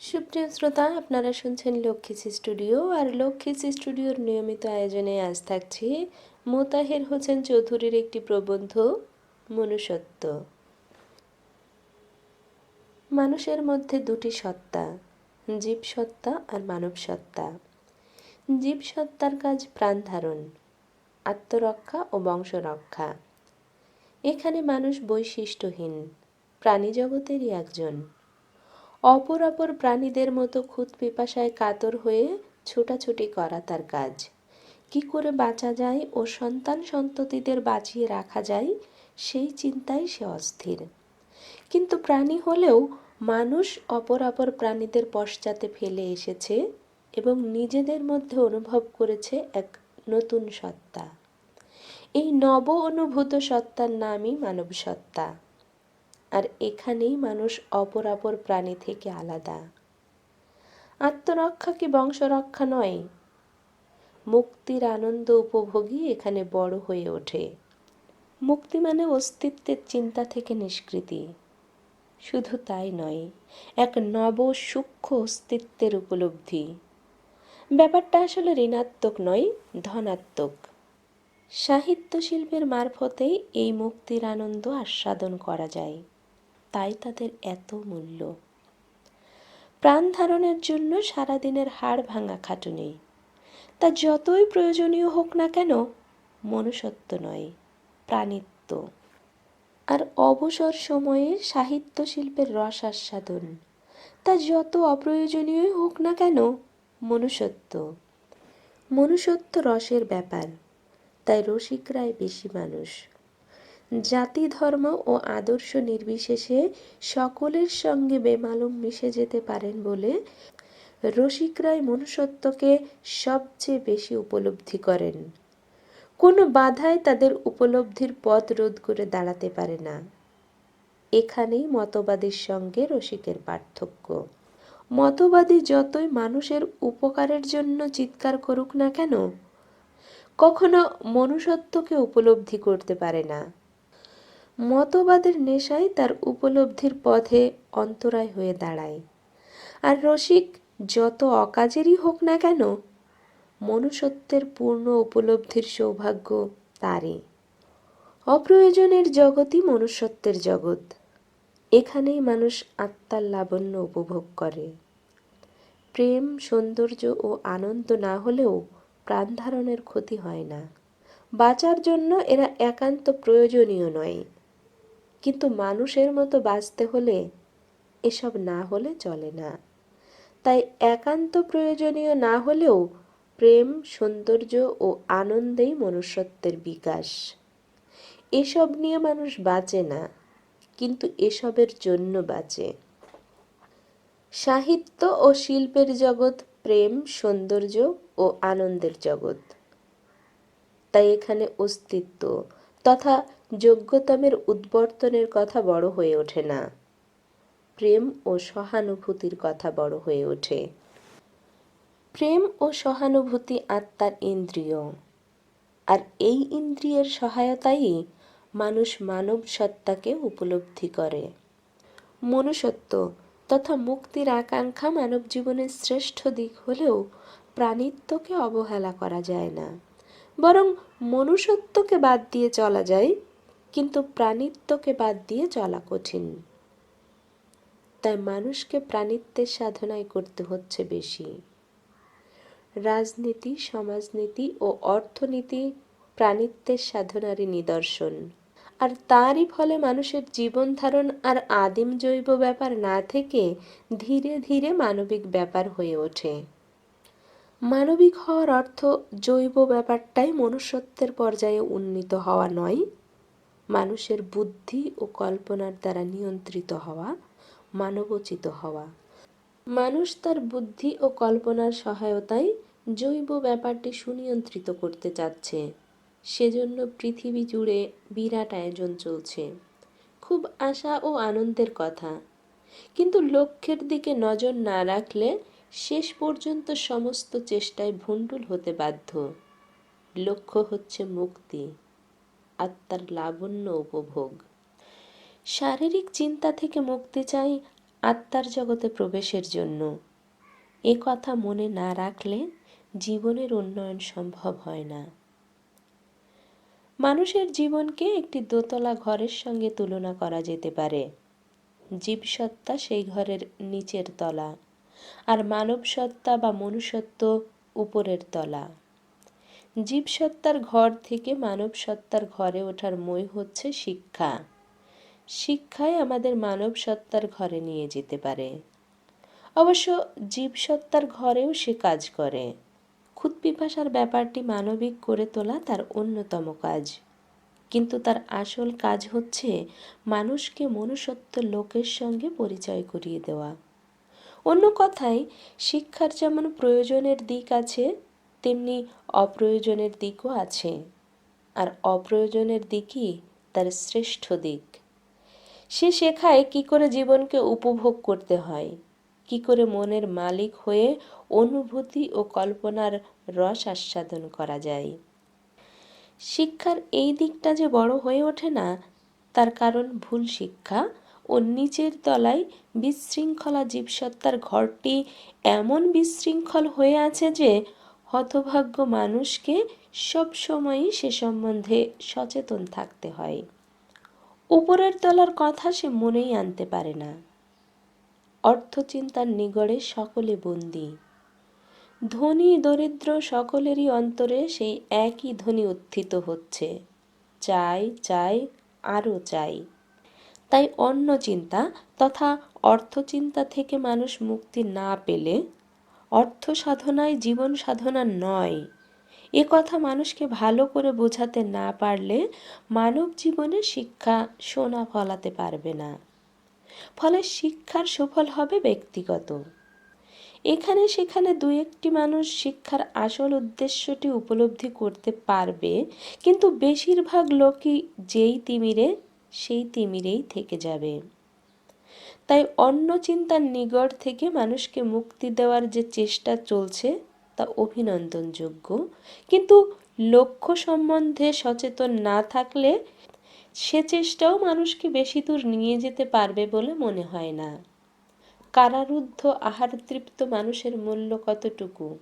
সুপ্রিয় শ্রোতা, আপনারা শুনছেন লক্ষ্মীসি স্টুডিও আর লক্ষ্মীসি স্টুডিওর নিয়মিত আয়োজনে আজ থাকছি মোতাহের হোসেন চৌধুরীর একটি প্রবন্ধ, মনুষ্যত্ব। মানুষের মধ্যে দুটি সত্তা জীব সত্তা আর মানব সত্তা জীব সত্তার কাজ প্রাণ ধারণ, আত্মরক্ষা ও বংশরক্ষা। এখানে মানুষ বৈশিষ্ট্যহীন প্রাণী জগতেরই একজন। অপর অপর প্রাণীদের মতো খুদ পিপাসায় কাতর হয়ে ছোটাছুটি করা তার কাজ। কি করে বাঁচা যায় ও সন্তান সন্ততিদের বাঁচিয়ে রাখা যায়, সেই চিন্তায় সে অস্থির। কিন্তু প্রাণী হলেও মানুষ অপর অপর প্রাণীদের পশ্চাতে ফেলে এসেছে এবং নিজেদের মধ্যে অনুভব করেছে এক নতুন সত্তা। এই নব অনুভূত সত্তার নামই মানব সত্তা এখানেই মানুষ অপর অপর প্রাণী থেকে আলাদা। আত্মরক্ষা কি বংশরক্ষা নয়? মুক্তির আনন্দ উপভোগী এখানে বড় হয়ে ওঠে। মুক্তি মানে অস্তিত্বের চিন্তা থেকে নিষ্কৃতি। শুধু তাই নয়, এক নব সূক্ষ্ম অস্তিত্বের উপলব্ধি। ব্যাপারটা আসলে ঋণাত্মক নয়, ধনাত্মক। সাহিত্য শিল্পের মারফতেই এই মুক্তির আনন্দ আস্বাদন করা যায়। তাই তাদের এত মূল্য। প্রাণ ধারণের জন্য সারাদিনের হাড় ভাঙা খাটুনি। তা যতই প্রয়োজনীয় হোক না কেন, মনুষ্যত্ব নয়, প্রাণিত্ব। আর অবসর সময়ে সাহিত্য শিল্পের রস আস্বাদন। তা যত অপ্রয়োজনীয়ই হোক না কেন, মনুষ্যত্ব। মনুষ্যত্ব রসের ব্যাপার, তাই রসিকরাই বেশি মানুষ। জাতি ধর্ম ও আদর্শ নির্বিশেষে সকলের সঙ্গে বেমালুম মিশে যেতে পারেন বলে রসিকরাই মনুষ্যত্বকে সবচেয়ে বেশি উপলব্ধি করেন। কোনো বাধায় তাদের উপলব্ধির পথ রোধ করে দাঁড়াতে পারে না। এখানেই মতবাদীর সঙ্গে রসিকের পার্থক্য। মতবাদী যতই মানুষের উপকারের জন্য চিৎকার করুক না কেন, কখনো মনুষ্যত্বকে উপলব্ধি করতে পারে না। মতবাদের নেশাই তার উপলব্ধির পথে অন্তরায় হয়ে দাঁড়ায়। আর রসিক যত অকাজেরই হোক না কেন, মনুষ্যত্বের পূর্ণ উপলব্ধির সৌভাগ্য তারই। অপ্রয়োজনের জগতই মনুষ্যত্বের জগৎ। এখানেই মানুষ আত্মার লাবণ্য উপভোগ করে। প্রেম, সৌন্দর্য ও আনন্দ না হলেও প্রাণ ধারণের ক্ষতি হয় না। বাঁচার জন্য এরা একান্ত প্রয়োজনীয় নয়। কিন্তু মানুষের মতো বাঁচতে হলে এসব না হলে চলে না। তাই একান্ত প্রয়োজনীয় না হলেও প্রেম, সৌন্দর্য ও আনন্দেই মনুষ্যত্বের বিকাশ। এসব নিয়ে মানুষ বাঁচে না, কিন্তু এসবের জন্য বাঁচে। সাহিত্য ও শিল্পের জগৎ প্রেম, সৌন্দর্য ও আনন্দের জগৎ। তাই এখানে অস্তিত্ব তথা যোগ্যতমের উদ্বর্তনের কথা বড় হয়ে ওঠে না। প্রেম ও সহানুভূতির কথা বড় হয়ে ওঠে। প্রেম ও সহানুভূতি আত্মার ইন্দ্রিয়। আর এই ইন্দ্রিয়ের সহায়তাই মানুষ মানব সত্তাকে উপলব্ধি করে। মনুষ্যত্ব তথা মুক্তির আকাঙ্ক্ষা মানব জীবনের শ্রেষ্ঠ দিক হলেও প্রাণিত্বকে অবহেলা করা যায় না। বরং মনুষ্যত্বকে বাদ দিয়ে চলা যায় কিন্তু প্রাণিত্বকে বাদ দিয়ে চলা কঠিন। তাই মানুষকে প্রাণিত্বের সাধনায় করতে হচ্ছে বেশি। রাজনীতি, সমাজনীতি ও অর্থনীতি প্রাণিত্বের সাধনারই নিদর্শন। আর তারই ফলে মানুষের জীবন ধারণ আর আদিম জৈব ব্যাপার না থেকে ধীরে ধীরে মানবিক ব্যাপার হয়ে ওঠে। মানবিক হওয়ার অর্থ জৈব ব্যাপারটাই মনুষ্যত্বের পর্যায়ে উন্নীত হওয়া নয় মানুষের বুদ্ধি ও কল্পনার দ্বারা নিয়ন্ত্রিত হওয়া, মানবোচিত হওয়া। মানুষ তার বুদ্ধি ও কল্পনার সহায়তায় জৈব ব্যাপারটি সুনিয়ন্ত্রিত করতে চাচ্ছে। সেজন্য পৃথিবী জুড়ে বিরাট আয়োজন চলছে। খুব আশা ও আনন্দের কথা। কিন্তু লক্ষ্যের দিকে নজর না রাখলে শেষ পর্যন্ত সমস্ত চেষ্টায় ভণ্ডুল হতে বাধ্য। লক্ষ্য হচ্ছে মুক্তি। আত্মার লাবণ্য উপভোগ। শারীরিক চিন্তা থেকে মুক্তি চাই আত্মার জগতে প্রবেশের জন্য। এ কথা মনে না রাখলে জীবনের উন্নয়ন সম্ভব হয় না। মানুষের জীবনকে একটি দোতলা ঘরের সঙ্গে তুলনা করা যেতে পারে। জীবসত্তা সেই ঘরের নিচের তলা, আর মানব সত্তা বা মনুষ্যত্ব উপরের তলা। জীবসত্তার ঘর থেকে মানব সত্তার ঘরে ওঠার মই হচ্ছে শিক্ষা। শিক্ষাই আমাদের মানব সত্তার ঘরে নিয়ে যেতে পারে। অবশ্য জীবসত্তার ঘরেও সে কাজ করে। খুদ পিপাসার ব্যাপারটি মানবিক করে তোলা তার অন্যতম কাজ। কিন্তু তার আসল কাজ হচ্ছে মানুষকে মনুষ্যত্ব লোকের সঙ্গে পরিচয় করিয়ে দেওয়া। অন্য কথায়, শিক্ষার যেমন প্রয়োজনের দিক আছে তেমনি অপ্রয়োজনের দিকও আছে। আর অপ্রয়োজনের দিকই তার শ্রেষ্ঠ দিক। সে শেখায় কি করে জীবনকে উপভোগ করতে হয়, কি করে মনের মালিক হয়ে অনুভূতি ও কল্পনার রস আস্বাদন করা যায়। শিক্ষার এই দিকটা যে বড় হয়ে ওঠে না, তার কারণ ভুল শিক্ষা ও নিচের তলায় বিশৃঙ্খলা জীবসত্তার ঘরটি এমন বিশৃঙ্খল হয়ে আছে যে হতভাগ্য মানুষকে সবসময়ই সে সম্বন্ধে সচেতন থাকতে হয়। উপরের তলার কথা সে মনেই আনতে পারে না। অর্থচিন্তার নিগড়ে সকলে বন্দী। ধনী, দরিদ্র সকলেরই অন্তরে সেই একই ধ্বনি উত্থিত হচ্ছে। চাই চাই, আরও চাই। তাই অন্য চিন্তা তথা অর্থচিন্তা থেকে মানুষ মুক্তি না পেলে অর্থ সাধনায় জীবন সাধনা নয়। এ কথা মানুষকে ভালো করে বোঝাতে না পারলে মানব জীবনে শিক্ষা সোনা ফলাতে পারবে না। ফলে শিক্ষার সুফল হবে ব্যক্তিগত। এখানে সেখানে দু একটি মানুষ শিক্ষার আসল উদ্দেশ্যটি উপলব্ধি করতে পারবে, কিন্তু বেশিরভাগ লোকই যেই তিমিরে, সেই তিমিরেই থেকে যাবে। তাই অন্য চিন্তার নিগড় থেকে মানুষকে মুক্তি দেওয়ার যে চেষ্টা চলছে তা অভিনন্দনযোগ্য। কিন্তু লক্ষ্য সম্বন্ধে সচেতন না থাকলে সে চেষ্টাও মানুষকে বেশি দূর নিয়ে যেতে পারবে বলে মনে হয় না। কারারুদ্ধ আহার তৃপ্ত মানুষের মূল্য কতটুকু?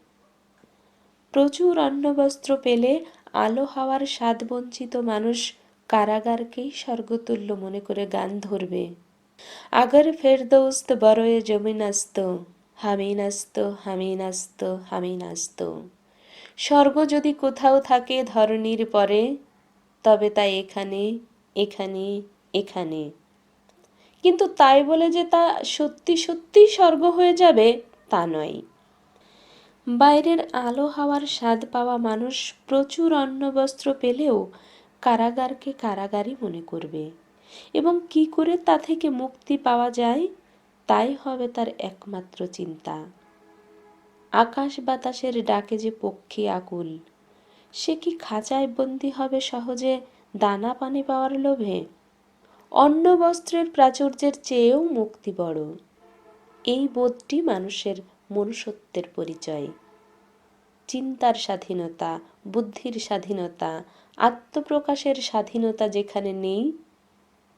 প্রচুর অন্নবস্ত্র পেলে আলো হাওয়ার স্বাদ বঞ্চিত মানুষ কারাগারকেই স্বর্গতুল্য মনে করে গান ধরবে। আগর ফেরদৌস্ত বরয়ে জমিনাস্ত হামিনাস্ত হামিনাস্ত হামিনাস্ত স্বর্গ যদি কোথাও থাকে ধরনীর পরে তবে তা এখানে এখানে এখানে কিন্তু তাই বলে যে তা সত্যি সত্যি স্বর্গ হয়ে যাবে তা নয় বাইরের আলো হাওয়ার স্বাদ পাওয়া মানুষ প্রচুর অন্নবস্ত্র পেলেও কারাগারকে কারাগারই মনে করবে। এবং কি করে তা থেকে মুক্তি পাওয়া যায়, তাই হবে তার একমাত্র চিন্তা। আকাশ বাতাসের ডাকে যে পক্ষী আকুল, সে কি খাঁচায় বন্দি হবে সহজে দানা পানি পাওয়ার লোভে? অন্ন বস্ত্রের প্রাচুর্যের চেয়েও মুক্তি বড়। এই বোধটি মানুষের মনুষ্যত্বের পরিচয়। চিন্তার স্বাধীনতা, বুদ্ধির স্বাধীনতা, আত্মপ্রকাশের স্বাধীনতা যেখানে নেই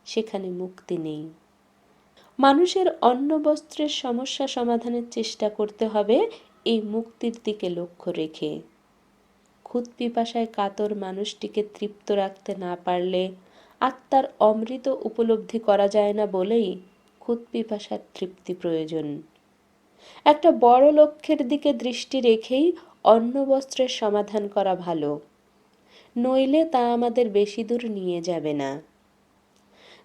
সেখানে মুক্তি নেই। মানুষের অন্ন বস্ত্রের সমস্যা সমাধানের চেষ্টা করতে হবে এই মুক্তির দিকে লক্ষ্য রেখে। খুদ পিপাসায় কাতর মানুষটিকে তৃপ্ত রাখতে না পারলে আত্মার অমৃত উপলব্ধি করা যায় না বলেই খুদ পিপাসার তৃপ্তি প্রয়োজন। একটা বড় লক্ষ্যের দিকে দৃষ্টি রেখেই অন্ন বস্ত্রের সমাধান করা ভালো। নইলে তা আমাদের বেশি দূর নিয়ে যাবে না।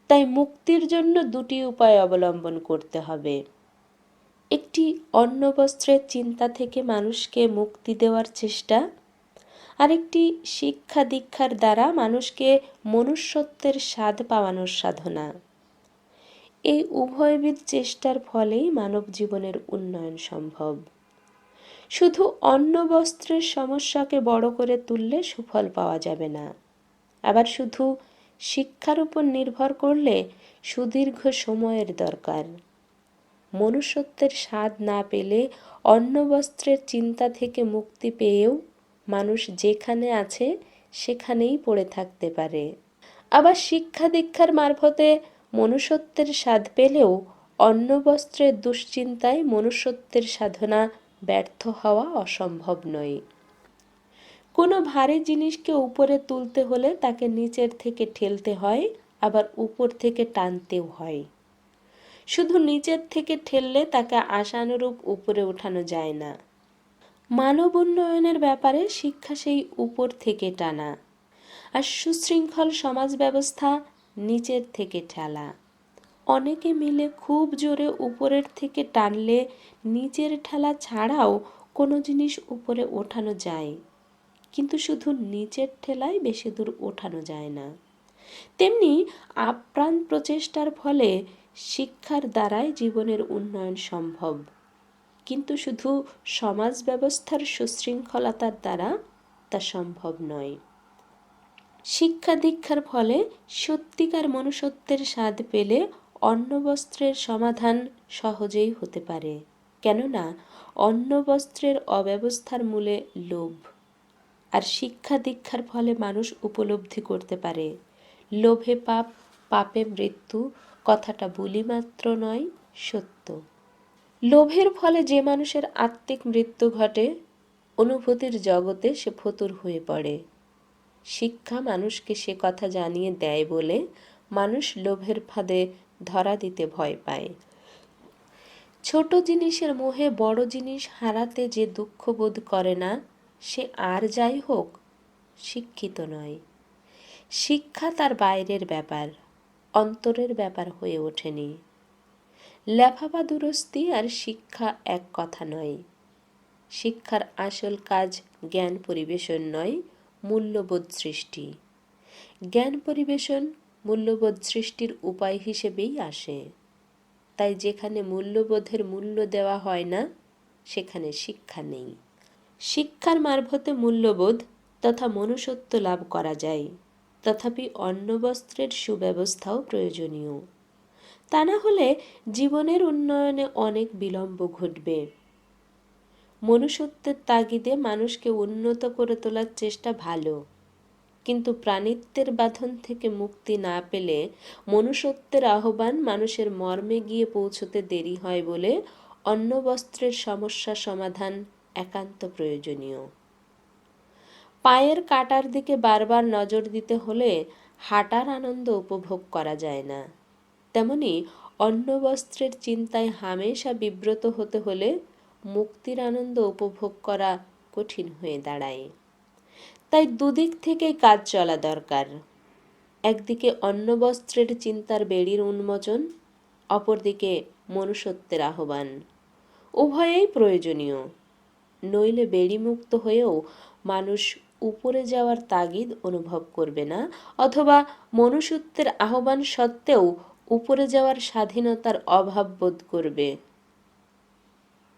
তাই মুক্তির জন্য দুটি উপায় অবলম্বন করতে হবে। একটি অন্ন বস্ত্রের চিন্তা থেকে মানুষকে মুক্তি দেওয়ার চেষ্টা, আরেকটি শিক্ষা দীক্ষার দ্বারা মানুষকে মনুষ্যত্বের স্বাদ পাওয়ানোর সাধনা। এই উভয়বিধ চেষ্টার ফলেই মানব জীবনের উন্নয়ন সম্ভব। শুধু অন্ন বস্ত্রের সমস্যাকে বড় করে তুললে সুফল পাওয়া যাবে না। আবার শুধু শিক্ষার উপর নির্ভর করলে সুদীর্ঘ সময়ের দরকার। মনুষ্যত্বের স্বাদ না পেলে অন্ন বস্ত্রের চিন্তা থেকে মুক্তি পেয়েও মানুষ যেখানে আছে সেখানেই পড়ে থাকতে পারে। আবার শিক্ষা দীক্ষার মারফতে মনুষ্যত্বের স্বাদ পেলেও অন্ন বস্ত্রের দুশ্চিন্তায় মনুষ্যত্বের সাধনা ব্যর্থ হওয়া অসম্ভব নয়। কোনো ভারী জিনিসকে উপরে তুলতে হলে তাকে নিচের থেকে ঠেলতে হয়, আবার উপর থেকে টানতেও হয়। শুধু নিচের থেকে ঠেললে তাকে আশানুরূপ উপরে ওঠানো যায় না। মানব উন্নয়নের ব্যাপারে শিক্ষা সেই উপর থেকে টানা। আর সুশৃঙ্খল সমাজ ব্যবস্থা নিচের থেকে ঠেলা। অনেকে মিলে খুব জোরে উপরের থেকে টানলে নিচের ঠেলা ছাড়াও কোনো জিনিস উপরে ওঠানো যায়। কিন্তু শুধু নিচের ঠেলায় বেশি দূর ওঠানো যায় না। তেমনি আপ্রাণ প্রচেষ্টার ফলে শিক্ষার দ্বারাই জীবনের উন্নয়ন সম্ভব। কিন্তু শুধু সমাজ ব্যবস্থার সুশৃঙ্খলতার দ্বারা তা সম্ভব নয়। শিক্ষা দীক্ষার ফলে সত্যিকার মনুষ্যত্বের স্বাদ পেলে অন্ন বস্ত্রের সমাধান সহজেই হতে পারে। কেননা অন্ন বস্ত্রের অব্যবস্থার মূলে লোভ। আর শিক্ষা দীক্ষার ফলে মানুষ উপলব্ধি করতে পারে। লোভে পাপ, পাপে মৃত্যু, কথাটা বলি মাত্র নয়, সত্য। লোভের ফলে যে মানুষের আত্মিক মৃত্যু ঘটে, অনুভূতির জগতে সে ফতুর হয়ে পড়ে। শিক্ষা মানুষকে সে কথা জানিয়ে দেয় বলে মানুষ লোভের ফাঁদে ধরা দিতে ভয় পায়। ছোট জিনিসের মোহে বড় জিনিস হারাতে যে দুঃখ বোধ করে না সে আর যাই হোক, শিক্ষিত নয়। শিক্ষা তার বাইরের ব্যাপার, অন্তরের ব্যাপার হয়ে ওঠেনি। লেফাবা দুরস্তি আর শিক্ষা এক কথা নয়। শিক্ষার আসল কাজ জ্ঞান পরিবেশন নয়, মূল্যবোধ সৃষ্টি। জ্ঞান পরিবেশন মূল্যবোধ সৃষ্টির উপায় হিসেবেই আসে। তাই যেখানে মূল্যবোধের মূল্য দেওয়া হয় না, সেখানে শিক্ষা নেই। শিক্ষার মারফতে মূল্যবোধ তথা মনুষ্যত্ব লাভ করা যায়। তথাপি অন্নবস্ত্রের সুব্যবস্থাও প্রয়োজনীয়। তা না হলে জীবনের উন্নয়নে অনেক বিলম্ব ঘটবে। মনুষ্যত্বের তাগিদে মানুষকে উন্নত করে তোলার চেষ্টা ভালো। কিন্তু প্রাণিত্বের বাঁধন থেকে মুক্তি না পেলে মনুষ্যত্বের আহ্বান মানুষের মর্মে গিয়ে পৌঁছতে দেরি হয় বলে অন্ন বস্ত্রের সমস্যা সমাধান একান্ত প্রয়োজনীয়। পায়ের কাটার দিকে বারবার নজর দিতে হলে হাঁটার আনন্দ উপভোগ করা যায় না। তেমনি অন্য বস্ত্রের চিন্তায় হামেশা বিব্রত হতে হলে মুক্তির আনন্দ উপভোগ করা কঠিন হয়ে দাঁড়ায়। তাই দুদিক থেকেই কাজ চলা দরকার। একদিকে অন্য বস্ত্রের চিন্তার বেড়ির উন্মোচন, অপরদিকে মনুষ্যত্বের আহ্বান। উভয়েই প্রয়োজনীয়। নইলে বেড়িমুক্ত হয়েও মানুষ উপরে যাওয়ার তাগিদ অনুভব করবে না, অথবা মনুষ্যত্বের আহ্বান সত্ত্বেও উপরে যাওয়ার স্বাধীনতার অভাব বোধ করবে।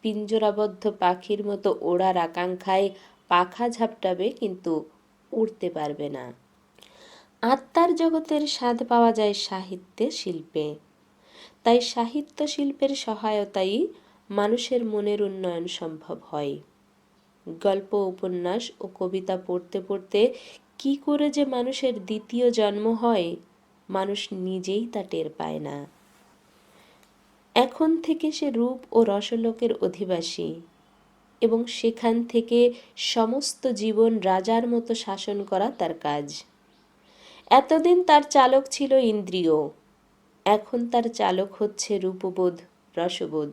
পিঞ্জরাবদ্ধ পাখির মতো ওড়ার আকাঙ্ক্ষায় পাখা ঝাপটাবে কিন্তু উড়তে পারবে না। আত্মার জগতের স্বাদ পাওয়া যায় সাহিত্যে শিল্পে। তাই সাহিত্য শিল্পের সহায়তাই মানুষের মনের উন্নয়ন সম্ভব হয়। গল্প, উপন্যাস ও কবিতা পড়তে পড়তে কি করে যে মানুষের দ্বিতীয় জন্ম হয়, মানুষ নিজেই তা টের পায় না। এখন থেকে সে রূপ ও রসলোকের অধিবাসী এবং সেখান থেকে সমস্ত জীবন রাজার মতো শাসন করা তার কাজ। এতদিন তার চালক ছিল ইন্দ্রিয়, এখন তার চালক হচ্ছে রূপবোধ, রসবোধ,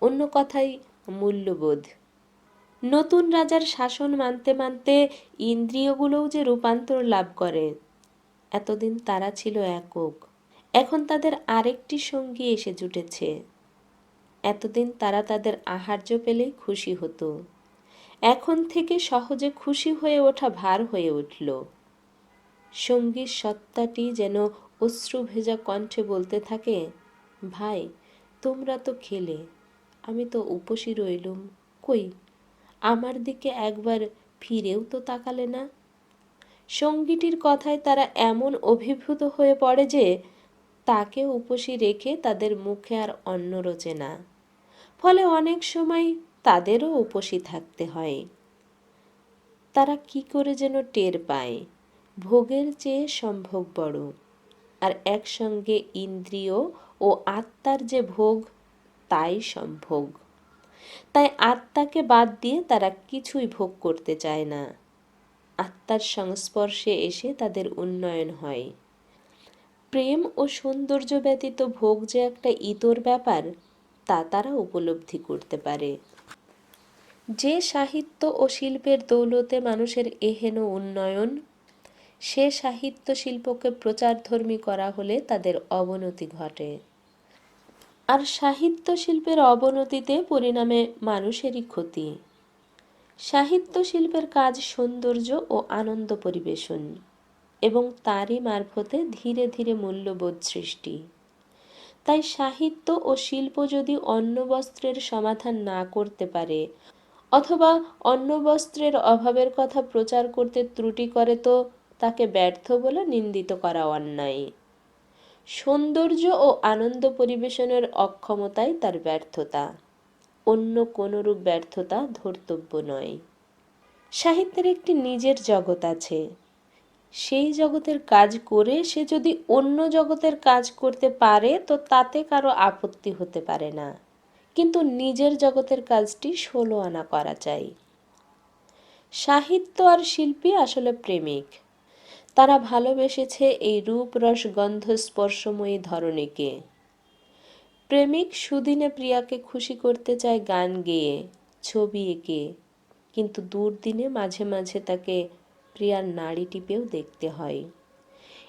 অন্য কথাই মূল্যবোধ। নতুন রাজার শাসন মানতে মানতে ইন্দ্রিয়গুলোও যে রূপান্তর লাভ করে, এতদিন তারা ছিল একক। এখন তাদের আরেকটি সঙ্গী এসে জুটেছে। এতদিন তারা তাদের আহার্য পেলেই খুশি হতো। এখন থেকে সহজে খুশি হয়ে ওঠা ভার হয়ে উঠল। সঙ্গীর সত্তাটি যেন অশ্রু ভেজা কণ্ঠে বলতে থাকে, ভাই, তোমরা তো খেলে, আমি তো উপসী রইলুম, কই আমার দিকে একবার ফিরেও তো তাকালে না। সঙ্গীটির কথায় তারা এমন অভিভূত হয়ে পড়ে যে, তাকে উপসী রেখে তাদের মুখে আর অন্ন রোচে না। ফলে অনেক সময় তাদেরও উপসী থাকতে হয়। তারা কি করে যেন টের পায়, ভোগের চেয়ে সম্ভব বড়। আর একসঙ্গে ইন্দ্রিয় ও আত্মার যে ভোগ, তাই সম্ভোগ। তাই আত্মাকে বাদ দিয়ে তারা কিছুই ভোগ করতে চায় না। আত্মার সংস্পর্শে এসে তাদের উন্নয়ন হয়। প্রেম ও সৌন্দর্য ব্যতীত ভোগ যে একটা ইতর ব্যাপার, তা তারা উপলব্ধি করতে পারে। যে সাহিত্য ও শিল্পের দৌলতে মানুষের এহেন উন্নয়ন, সে সাহিত্য শিল্পকে প্রচারধর্মী করা হলে তাদের অবনতি ঘটে। আর সাহিত্য শিল্পের অবনতিতে পরিণামে মানুষেরই ক্ষতি। সাহিত্য শিল্পের কাজ সৌন্দর্য ও আনন্দ পরিবেশন এবং তারই মারফতে ধীরে ধীরে মূল্যবোধ সৃষ্টি। তাই সাহিত্য ও শিল্প যদি অন্য বস্ত্রের সমাধান না করতে পারে, অথবা অন্য বস্ত্রের অভাবের কথা প্রচার করতে ত্রুটি করে তো তাকে ব্যর্থ বলে নিন্দিত করা অন্যায়। সৌন্দর্য ও আনন্দ পরিবেশনের অক্ষমতাই তার ব্যর্থতা। অন্য কোনরূপ ব্যর্থতা ধর্তব্য নয়। সাহিত্যের একটি নিজের জগৎ আছে। সেই জগতের কাজ করে সে যদি অন্য জগতের কাজ করতে পারে, তো তাতে কারও আপত্তি হতে পারে না। কিন্তু নিজের জগতের কাজটি ষোলো আনা করা চাই। সাহিত্য আর শিল্পী আসলে প্রেমিক। তারা ভালোবেসেছে এই রূপ রস গন্ধ স্পর্শময়ী ধরণীকে। প্রেমিক সুদিনে প্রিয়াকে খুশি করতে চায় গান গেয়ে, ছবি এঁকে, কিন্তু দুর্দিনে মাঝে মাঝে তাকে প্রিয়ার নাড়ি টিপেও দেখতে হয়।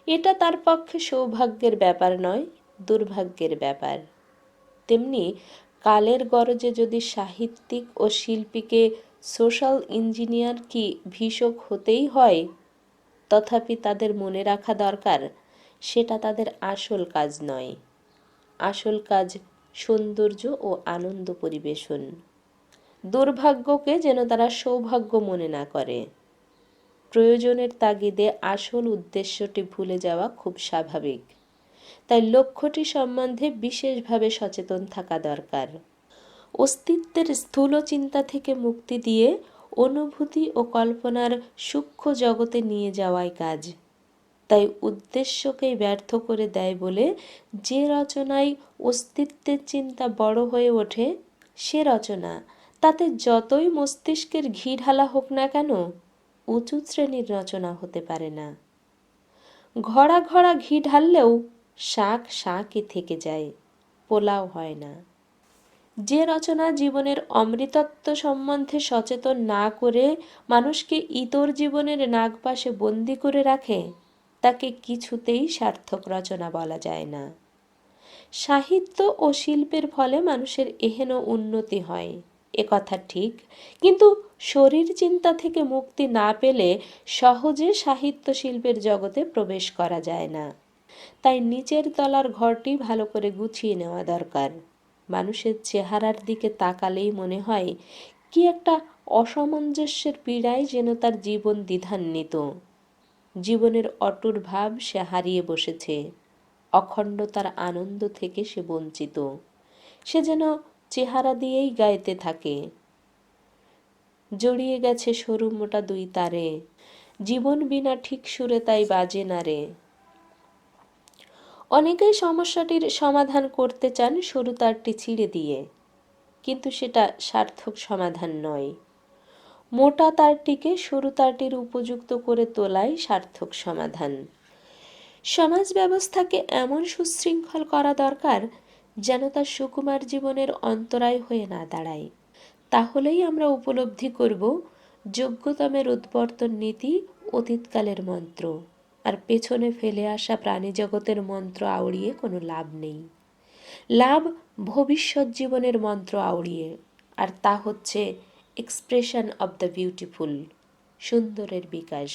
এটা তার পক্ষে সৌভাগ্যের ব্যাপার নয়, দুর্ভাগ্যের ব্যাপার। তেমনি কালের গরজে যদি সাহিত্যিক ও শিল্পীকে সোশ্যাল ইঞ্জিনিয়ার কি ভীষক হতেই হয় তথাপি তাদের মনে রাখা দরকার, সেটা তাদের আসল কাজ নয়। আসল কাজ সৌন্দর্য ও আনন্দ পরিবেশন। দুর্ভাগ্যকে যেন তারা সৌভাগ্য মনে না করে। প্রয়োজনের তাগিদে আসল উদ্দেশ্যটি ভুলে যাওয়া খুব স্বাভাবিক। তাই লক্ষ্যটি সম্বন্ধে বিশেষভাবে সচেতন থাকা দরকার। অস্তিত্বের স্থূল চিন্তা থেকে মুক্তি দিয়ে অনুভূতি ও কল্পনার সূক্ষ্ম জগতে নিয়ে যাওয়াই কাজ। তাই উদ্দেশ্যকেই ব্যর্থ করে দেয় বলে যে রচনায় অস্তিত্বের চিন্তা বড় হয়ে ওঠে, সে রচনা। তাতে যতই মস্তিষ্কের ঘি ঢালা হোক না কেন, উঁচু শ্রেণির রচনা হতে পারে না। ঘড়া ঘড়া ঘি ঢাললেও শাক শাকই থেকে যায়, পোলাও হয় না। যে রচনা জীবনের অমৃতত্ব সম্বন্ধে সচেতন না করে মানুষকে ইতর জীবনের নাগপাশে বন্দি করে রাখে, তাকে কিছুতেই সার্থক রচনা বলা যায় না। সাহিত্য ও শিল্পের ফলে মানুষের এহেন উন্নতি হয়, এ কথা ঠিক। কিন্তু শরীর চিন্তা থেকে মুক্তি না পেলে সহজে সাহিত্য শিল্পের জগতে প্রবেশ করা যায় না। তাই নিচের তলার ঘরটি ভালো করে গুছিয়ে নেওয়া দরকার। মানুষের চেহারার দিকে তাকালেই মনে হয়, কি একটা অসামঞ্জস্যের পীড়ায় যেন তার জীবন দ্বিধান্বিত। জীবনের অটুর ভাব সে হারিয়ে বসেছে। অখণ্ড তার আনন্দ থেকে সে বঞ্চিত। সে যেন চেহারা দিয়েই গাইতে থাকে। জড়িয়ে গেছে সরু মোটা দুই তারে। জীবন বিনা ঠিক সুরে তাই বাজে না রে অনেকেই সমস্যাটির সমাধান করতে চান সরু তারটি ছিঁড়ে দিয়ে। কিন্তু সেটা সার্থক সমাধান নয়। মোটা তারটিকে সরু তারটির উপযুক্ত করে তোলাই সার্থক সমাধান। সমাজ ব্যবস্থাকে এমন সুশৃঙ্খল করা দরকার যেন তার সুকুমার জীবনের অন্তরায় হয়ে না দাঁড়ায়। তাহলেই আমরা উপলব্ধি করব যোগ্যতমের উদ্বর্তন নীতি, অতীতকালের মন্ত্র। আর পেছনে ফেলে আসা প্রাণী জগতের মন্ত্র আউড়িয়ে কোনো লাভ নেই। লাভ ভবিষ্যৎ জীবনের মন্ত্র আউড়িয়ে আর তা হচ্ছে এক্সপ্রেশন অব দ্য বিউটিফুল সুন্দরের বিকাশ।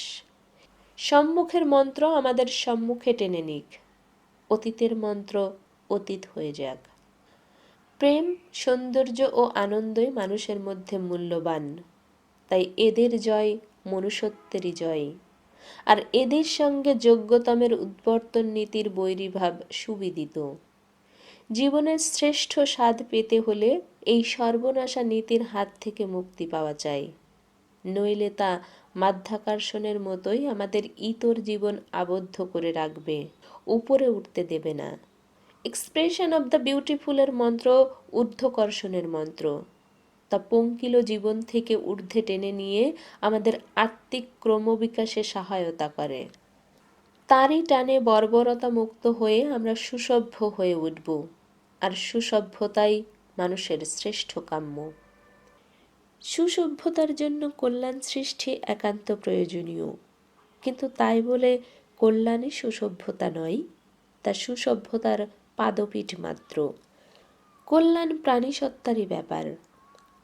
সম্মুখের মন্ত্র আমাদের সম্মুখে টেনে নিক, অতীতের মন্ত্র অতীত হয়ে যাক। প্রেম, সৌন্দর্য ও আনন্দই মানুষের মধ্যে মূল্যবান, তাই এদের জয় মনুষ্যত্বেরই জয়। আর এদের সঙ্গে যোগ্যতমের উদ্বর্তন নীতির বৈরীভাব সুবিদিত। জীবনের শ্রেষ্ঠ স্বাদ পেতে হলে এই সর্বনাশা নীতির হাত থেকে মুক্তি পাওয়া চাই নইলে তা মাধ্যাকর্ষণের মতোই আমাদের ইতর জীবন আবদ্ধ করে রাখবে, উপরে উঠতে দেবে না। এক্সপ্রেশন অব দ্য বিউটিফুলের মন্ত্র ঊর্ধ্বকর্ষণের মন্ত্র। তা পঙ্কিল জীবন থেকে ঊর্ধ্বে টেনে নিয়ে আমাদের আত্মিক ক্রমবিকাশে সহায়তা করে। তারই টানে বর্বরতা মুক্ত হয়ে আমরা সুসভ্য হয়ে উঠব, আর সুসভ্যতাই মানুষের শ্রেষ্ঠ কাম্য। সুসভ্যতার জন্য কল্যাণ সৃষ্টি একান্ত প্রয়োজনীয়, কিন্তু তাই বলে কল্যাণই সুসভ্যতা নয়, তা সুসভ্যতার পাদপীঠ মাত্র। কল্যাণ প্রাণী সত্তারই ব্যাপার।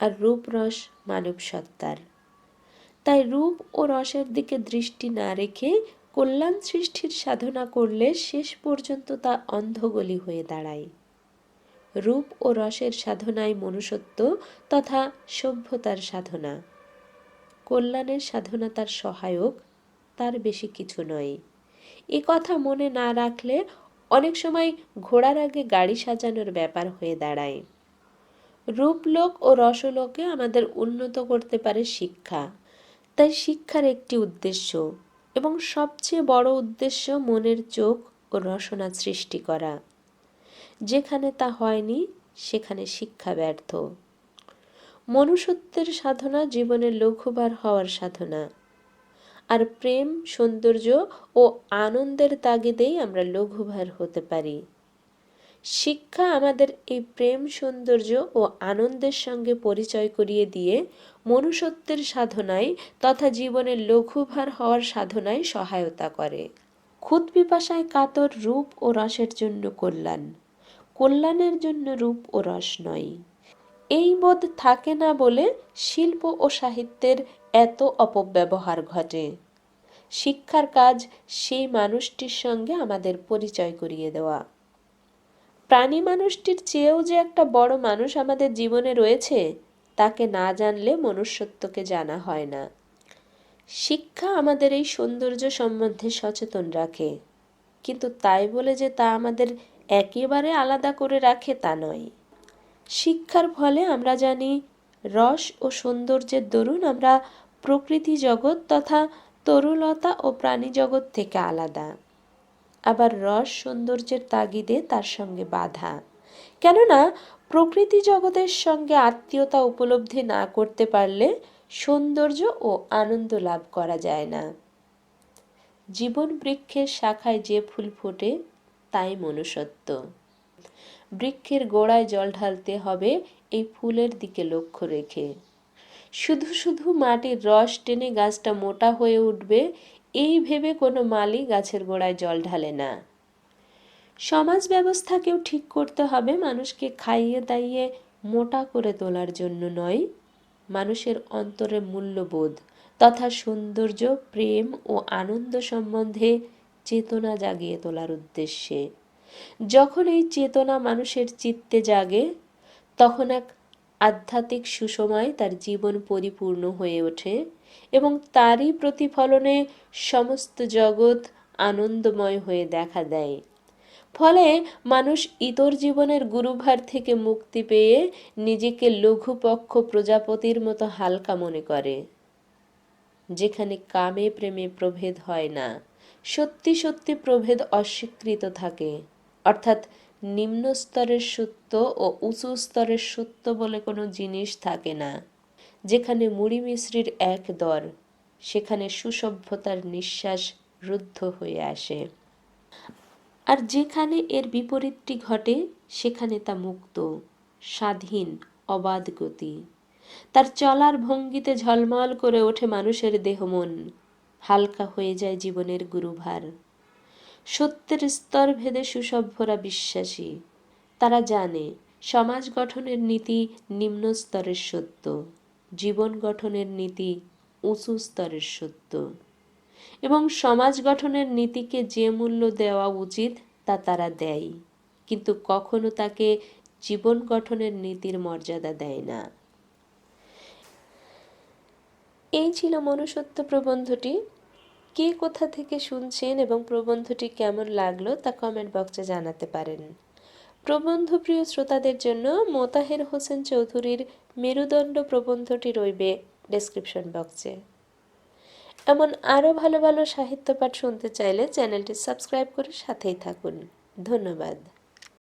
আর রূপ রস মানব সত্তার তাই রূপ ও রসের দিকে দৃষ্টি না রেখে কল্যাণ সৃষ্টির সাধনা করলে শেষ পর্যন্ত তা অন্ধগলি হয়ে দাঁড়ায়। রূপ ও রসের সাধনায় মনুষ্যত্ব তথা সভ্যতার সাধনা। কল্যাণের সাধনা তার সহায়ক, তার বেশি কিছু নয়। এ কথা মনে না রাখলে অনেক সময় ঘোড়ার আগে গাড়ি সাজানোর ব্যাপার হয়ে দাঁড়ায়। রূপলোক ও রসলোকে আমাদের উন্নত করতে পারে শিক্ষা। তাই শিক্ষার একটি উদ্দেশ্য এবং সবচেয়ে বড় উদ্দেশ্য মনের চোখ ও রসনা সৃষ্টি করা। যেখানে তা হয়নি, সেখানে শিক্ষা ব্যর্থ। মনুষ্যত্বের সাধনা জীবনের লঘুবার হওয়ার সাধনা। আর প্রেম, সৌন্দর্য ও আনন্দের তাগিদেই আমরা লঘুভার হতে পারি। শিক্ষা আমাদের এই প্রেম, সৌন্দর্য ও আনন্দের সঙ্গে পরিচয় করিয়ে দিয়ে মনুষ্যত্বের সাধনায় তথা জীবনের লঘুভার হওয়ার সাধনায় সহায়তা করে। খুদ পিপাসায় কাতর রূপ ও রসের জন্য কল্যাণ। কল্যাণের জন্য রূপ ও রস নয়। এই বোধ থাকে না বলে শিল্প ও সাহিত্যের এত অপব্যবহার ঘটে। শিক্ষার কাজ সেই মানুষটির সঙ্গে আমাদের পরিচয় করিয়ে দেওয়া। প্রাণী মানুষটির চেয়েও যে একটা বড় মানুষ আমাদের জীবনে রয়েছে, তাকে না জানলে মনুষ্যত্বকে জানা হয় না। শিক্ষা আমাদের এই সৌন্দর্য সম্বন্ধে সচেতন রাখে, কিন্তু তাই বলে যে তা আমাদের একেবারে আলাদা করে রাখে তা নয়। শিক্ষার ফলে আমরা জানি, রস ও সৌন্দর্যের দরুন আমরা প্রকৃতি জগৎ তথা তরুলতা ও প্রাণী জগৎ থেকে আলাদা। আবার রস সৌন্দর্যের তাগিদে তার সঙ্গে বাধা। কেননা, প্রকৃতি জগতের সঙ্গে আত্মীয়তা উপলব্ধি না করতে পারলে সৌন্দর্য ও আনন্দ লাভ করা যায় না। জীবন বৃক্ষের শাখায় যে ফুল ফোটে, তাই মনুষ্যত্ব। বৃক্ষের গোড়ায় জল ঢালতে হবে এই ফুলের দিকে লক্ষ্য রেখে। শুধু শুধু মাটির রস টেনে গাছটা মোটা হয়ে উঠবে এই ভেবে কোনো মালি গাছের গোড়ায় জল ঢালে না। সমাজ ব্যবস্থাকেও ঠিক করতে হবে মানুষকে খাইয়ে দাইয়ে মোটা করে তোলার জন্য নয়, মানুষের অন্তরে মূল্যবোধ তথা সৌন্দর্য, প্রেম ও আনন্দ সম্বন্ধে চেতনা জাগিয়ে তোলার উদ্দেশ্যে। যখন এই চেতনা মানুষের চিত্তে জাগে, তখন এক আধ্যাত্মিক সুসময় তার জীবন পরিপূর্ণ হয়ে ওঠে। এবং তারই প্রতিফলনে সমস্ত জগৎ আনন্দময় হয়ে দেখা দেয়। ফলে মানুষ ইতর জীবনের গুরুভার থেকে মুক্তি পেয়ে নিজেকে লঘুপক্ষ প্রজাপতির মতো হালকা মনে করে, যেখানে কামে প্রেমে প্রভেদ হয় না, সত্যি সত্যি প্রভেদ অস্বীকৃত থাকে। অর্থাৎ নিম্ন স্তরের সত্য ও উঁচু স্তরের সত্য বলে কোনো জিনিস থাকে না। যেখানে মুড়ি মিশ্রির এক দর সেখানে সুসভ্যতার নিঃশ্বাস রুদ্ধ হয়ে আসে। আর যেখানে এর বিপরীতটি ঘটে, সেখানে তা মুক্ত, স্বাধীন, অবাধ গতি। তার চলার ভঙ্গিতে ঝলমল করে ওঠে মানুষের দেহ মন, হালকা হয়ে যায় জীবনের গুরুভার। সত্যের স্তর ভেদে সুসভ্যরা বিশ্বাসী। তারা জানে, সমাজ গঠনের নীতি নিম্ন স্তরের সত্য। জীবন গঠনের নীতি উঁচু স্তরের সত্য। এবং সমাজ গঠনের নীতিকে যে মূল্য দেওয়া উচিত, তা তারা দেয়। কিন্তু কখনো তাকে জীবন গঠনের নীতির মর্যাদা দেয় না। এই ছিল মনুষ্যত্ব প্রবন্ধটি। কে কোথা থেকে শুনছেন এবং প্রবন্ধটি কেমন লাগল তা কমেন্ট বক্সে জানাতে পারেন। প্রবন্ধ প্রিয় শ্রোতাদের জন্য মোতাহের হোসেন চৌধুরীর মেরুদণ্ড প্রবন্ধটি রইবে ডেসক্রিপশন বক্সে এমন আরও ভালো ভালো সাহিত্য পাঠ শুনতে চাইলে চ্যানেলটি সাবস্ক্রাইব করে সাথেই থাকুন। ধন্যবাদ।